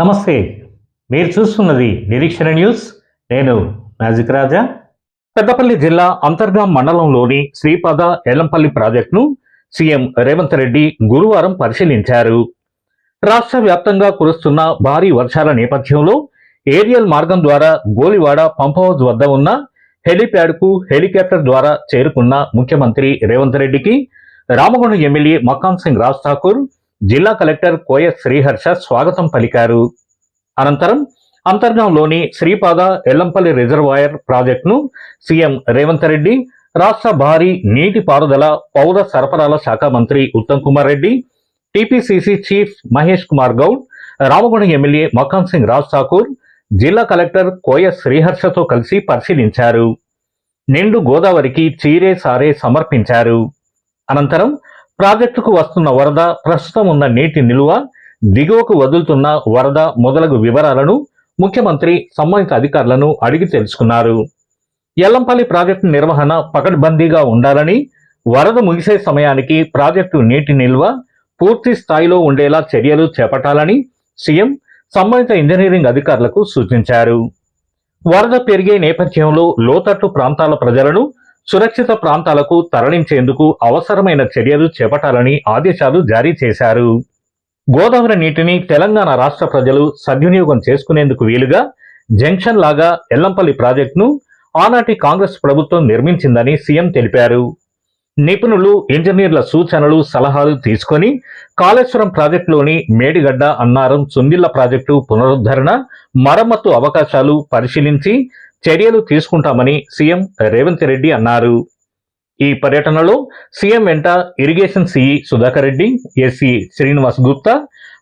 నమస్తే. మీరు చూస్తున్నది నిరీక్షణ న్యూస్. నేను మ్యాజిక్ రాజా. పెద్దపల్లి జిల్లా అంతర్గాం మండలంలోని శ్రీపాద ఎల్లంపల్లి ప్రాజెక్టును సీఎం రేవంత్ రెడ్డి గురువారం పరిశీలించారు. రాష్ట్ర వ్యాప్తంగా కురుస్తున్న భారీ వర్షాల నేపథ్యంలో ఏరియల్ మార్గం ద్వారా గోలివాడ పంప్ హౌస్ వద్ద ఉన్న హెలిప్యాడ్కు హెలికాప్టర్ ద్వారా చేరుకున్న ముఖ్యమంత్రి రేవంత్ రెడ్డికి రామగుండం ఎమ్మెల్యే మకాన్ సింగ్ రాజ్ ఠాకూర్ జిల్లా కలెక్టర్ కోయ శ్రీహర్ష స్వాగతం పలికారు. అనంతరం అంతర్గంలోని శ్రీపాద ఎల్లంపల్లి రిజర్వాయర్ ప్రాజెక్టును సీఎం రేవంత్ రెడ్డి రాష్ట్ర భారీ నీటిపారుదల పౌర సరఫరాల శాఖ మంత్రి Uttam Kumar Reddy TPCC chief Mahesh Kumar Goud Ramagundam MLA Makan Singh Raj Thakur జిల్లా కలెక్టర్ కోయ శ్రీహర్షతో కలిసి పరిశీలించారు. నిండు గోదావరికి చీరే సారే సమర్పించారు. అనంతరం ప్రాజెక్టుకు వస్తున్న వరద ప్రస్తుతం ఉన్న నీటి నిలువ దిగువకు వదులుతున్న వరద మొదలగు వివరాలను ముఖ్యమంత్రి సంబంధిత అధికారులను అడిగి తెలుసుకున్నారు. ఎల్లంపల్లి ప్రాజెక్టు నిర్వహణ పకడ్బందీగా ఉండాలని వరద ముగిసే సమయానికి ప్రాజెక్టు నీటి నిల్వ పూర్తి స్థాయిలో ఉండేలా చర్యలు చేపట్టాలని సీఎం సంబంధిత ఇంజనీరింగ్ అధికారులకు సూచించారు. వరద పెరిగే నేపథ్యంలో లోతట్టు ప్రాంతాల ప్రజలను సురక్షిత ప్రాంతాలకు తరలించేందుకు అవసరమైన చర్యలు చేపట్టాలని ఆదేశాలు జారీ చేశారు. గోదావరి నీటిని తెలంగాణ రాష్ట్ర ప్రజలు సద్వినియోగం చేసుకునేందుకు వీలుగా జంక్షన్ లాగా ఎల్లంపల్లి ప్రాజెక్టును ఆనాటి కాంగ్రెస్ ప్రభుత్వం నిర్మించిందని సీఎం తెలిపారు. నిపుణులు ఇంజనీర్ల సూచనలు సలహాలు తీసుకొని కాళేశ్వరం ప్రాజెక్టులోని మేడిగడ్డ అన్నారం సుందిళ్ళ ప్రాజెక్టు పునరుద్ధరణ మరమ్మతు అవకాశాలు పరిశీలించి చర్యలు తీసుకుంటామని సీఎం రేవంత్ రెడ్డి అన్నారు ఈ పర్యటనలో సీఎం వెంట irrigation CE Sudhakar Reddy SE Srinivas Gupta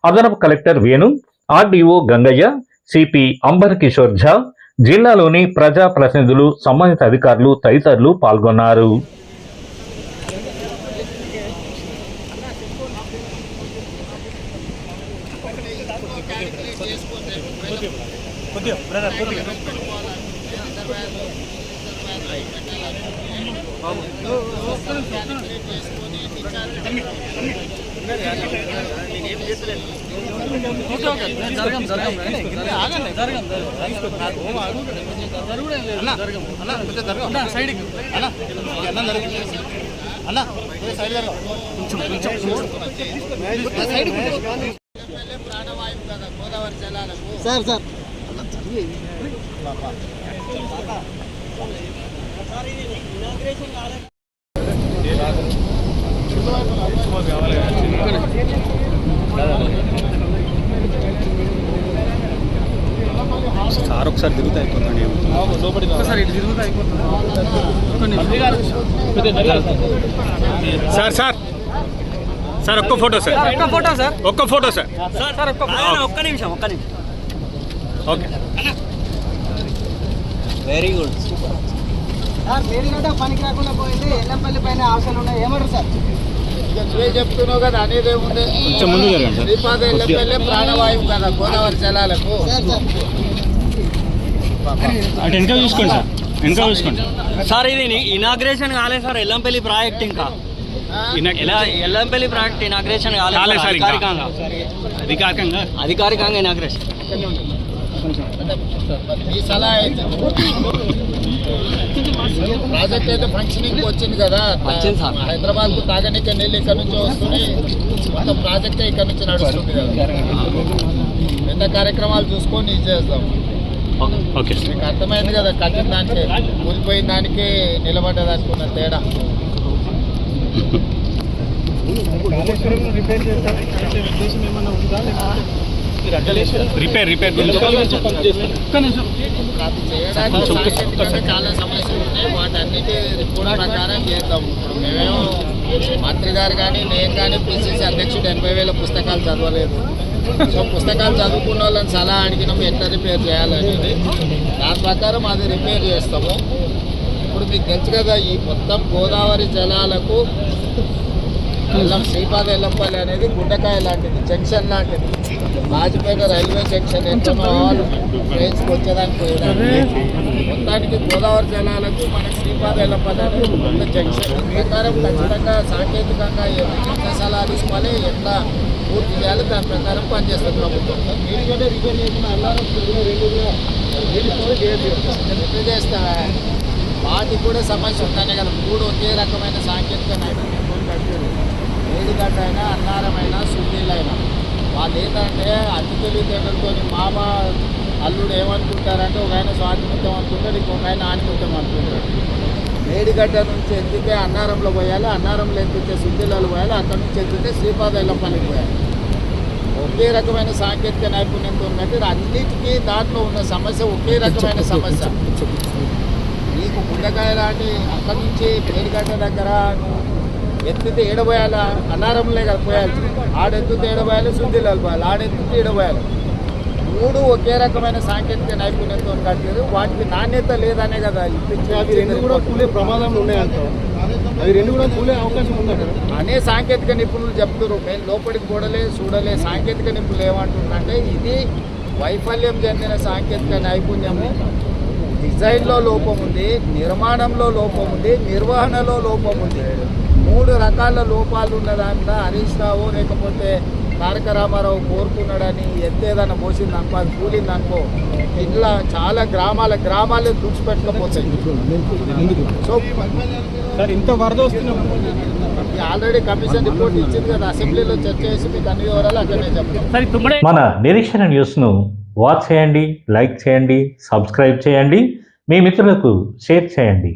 అదనపు collector Venu RDO Gangaiah CP Amber Kishore Jha జిల్లాలోని ప్రజా ప్రతినిధులు సంబంధిత అధికారులు తదితరులు పాల్గొన్నారు జరగం జరగం ఆగండి జరగం జరగం సైడ్కి అన్న సైడ్ కొంచెం కొంచెం సైడ్ సార్ సార్. సార్ ఒకసారి తిరుగుతా అయిపోతుంది ఒకసారి ఇటు తిరుగుతా సార్ సార్. సార్ ఒక్క ఫోటో సార్. ఒక్క ఫోటో సార్. ఒక్క ఫోటో సార్. సార్ ఒక్క ఒక్క నిమిషం ఒక్క నిమిషం. Okay. Very good. Sir Medigadda పనికి రాకుండా పోయింది. ఎల్లంపల్లి పైన ఆశలు ఉన్నాయి. ఏమంటారు సార్? నువ్వే చెప్తున్నావు కదా అనేది ఏముంది కొంచెం ముందు జరగండి సార్. శ్రీపాద ఎల్లపల్లె ప్రాణవాయువు కదా గోదావరి జలాలకు. Sir sir. అటు వెనక చూసుకోండి సార్. వెనక చూసుకోండి. సార్ ఇది ఇనాగ్రేషన్ కాలేదు సార్ ఎల్లంపల్లి ప్రాజెక్ట్ ఇంకా. ఎల్లంపల్లి ప్రాజెక్ట్ ఇనాగ్రేషన్ కాలేదు సార్ ఇంకా. అధికారికంగా. అధికారికంగా? అధికారికంగా ఇనాగ్రేషన్ ఈ సలహా అయితే. ప్రాజెక్ట్ అయితే ఫంక్షనింగ్ వచ్చింది కదా. హైదరాబాద్కు తాగనీకే నీళ్ళు ఇక్కడ నుంచి వస్తుంది మొత్తం ప్రాజెక్టే ఇక్కడ నుంచి నడుస్తుంది కదా. మిగతా కార్యక్రమాలు చూసుకొని ఇది చేద్దాం. ఓకే. మీకు అర్థమైంది కదా కట్టిన దానికి కూలిపోయిన దానికి నిలబడ్డదానికి ఉన్న తేడా రిపేర్ గురించి అది చేయడానికి సాంకేతికంగా చాలా సమస్యలు ఉన్నాయి. వాటన్నిటి రిపోర్ట్ ప్రకారం చేద్దాం. ఇప్పుడు మేమేమో మంత్రి గారు కానీ నేను కానీ పిసిసి అధ్యక్షుడు ఎనభై వేల పుస్తకాలు చదవలేదు. సో పుస్తకాలు చదువుకున్న వాళ్ళని సలహా అడిగినాము ఎట్లా రిపేర్ చేయాలనేది. దాని ప్రకారం అది రిపేర్ చేస్తాము. ఇప్పుడు మీకు తెలుసు కదా ఈ మొత్తం గోదావరి జలాలకు శ్రీపాద ఎల్లంపల్లి అనేది గుండెకాయ లాంటిది జంక్షన్ లాంటిది. రాజపేట రైల్వే జంక్షన్ ఎక్కడో ట్రైన్స్కి వచ్చేదానికి పోయేదానికి మొత్తానికి గోదావరి జలాలకు మనకి శ్రీపాద ఎల్లంపల్లి అనేది పెద్ద జంక్షన్. ఈ ప్రకారం ఖచ్చితంగా సాంకేతికంగా ఎన్ని చిన్న సలహాలు ఇవ్వాలి ఎట్లా పూర్తి చేయాలి దాని ప్రకారం పనిచేస్తుంది ప్రభుత్వం. మీడికంటే రిపేర్ చేసిన అల్లారం రిపేర్ చేస్తా వాటికి కూడా సమస్య ఉంటానే కదా మూడు ఒకే రకమైన సాంకేతిక కట్టారు వేడిగడ్డ అయినా అన్నారమైనా సున్నీళ్ళైనా వాళ్ళు ఏంటంటే అతి తెలివితేటలతో మామ అల్లుడు ఏమనుకుంటారంటే ఒక ఆయన స్వాతిముత్యం అనుకుంటాడు ఇంకొక ఆయన ఆనిముత్యం అనుకుంటాడు. వేడిగడ్డ నుంచి ఎత్తితే అన్నారంలో పోయాలి అన్నారంలో ఎత్తితే సుద్దిలలో పోయాలి అక్కడ నుంచి ఎత్తితే శ్రీపాద ఎల్లపల్లికి పోయాలి. ఒకే రకమైన సాంకేతిక నైపుణ్యంతో ఉన్నట్టు అన్నిటికీ దాంట్లో ఉన్న సమస్య ఒకే రకమైన సమస్య. నీకు గుండెకాయ లాంటి అక్కడి నుంచి పేరుగడ్డ దగ్గర నువ్వు ఎత్తితే ఏడబోయాలి? అన్నారంలే కదా పోయాలి. ఆడెత్తితే ఏడబోయాలి శుద్ధిలాలు పోయాలి ఆడెత్తితే ఏడబోయాలి. మూడు ఒకే రకమైన సాంకేతిక నైపుణ్యంతో కట్టారు వాటికి నాణ్యత లేదనే కదా అవి రెండు కూడా కూలే ఉన్నాయంటారు అవి రెండు కూడా కూలే అవకాశం అనే సాంకేతిక నిపుణులు చెప్తారు మేము లోపలికి కూడలే చూడలే సాంకేతిక నిపుణులు ఏమంటున్నారంటే ఇది వైఫల్యం చెందిన సాంకేతిక నైపుణ్యము. డిజైన్లో లోపం ఉంది నిర్మాణంలో లోపం ఉంది నిర్వహణలో లోపం ఉంది. మూడు రకాల లోపాలు ఉన్నదాంట్లో హరీష్ రావు లేకపోతే తారక రామారావు కోరుకున్నాడని ఎత్తేదన్న పోసింది అనుకో అది కూలింది అనుకో ఇట్లా చాలా గ్రామాల గ్రామాలే తుడిచిపెట్టకపోతాయి సో సార్ ఇంత వరద ఆల్రెడీ కమిషన్ రిపోర్ట్ ఇచ్చింది కదా అసెంబ్లీలో చర్చ చేసి మీకు అన్ని వివరాలు అక్కడనే చెప్తాం మన నిరీక్షణ న్యూస్ను వాచ్ చేయండి లైక్ చేయండి సబ్స్క్రైబ్ చేయండి మీ మిత్రులకు షేర్ చేయండి.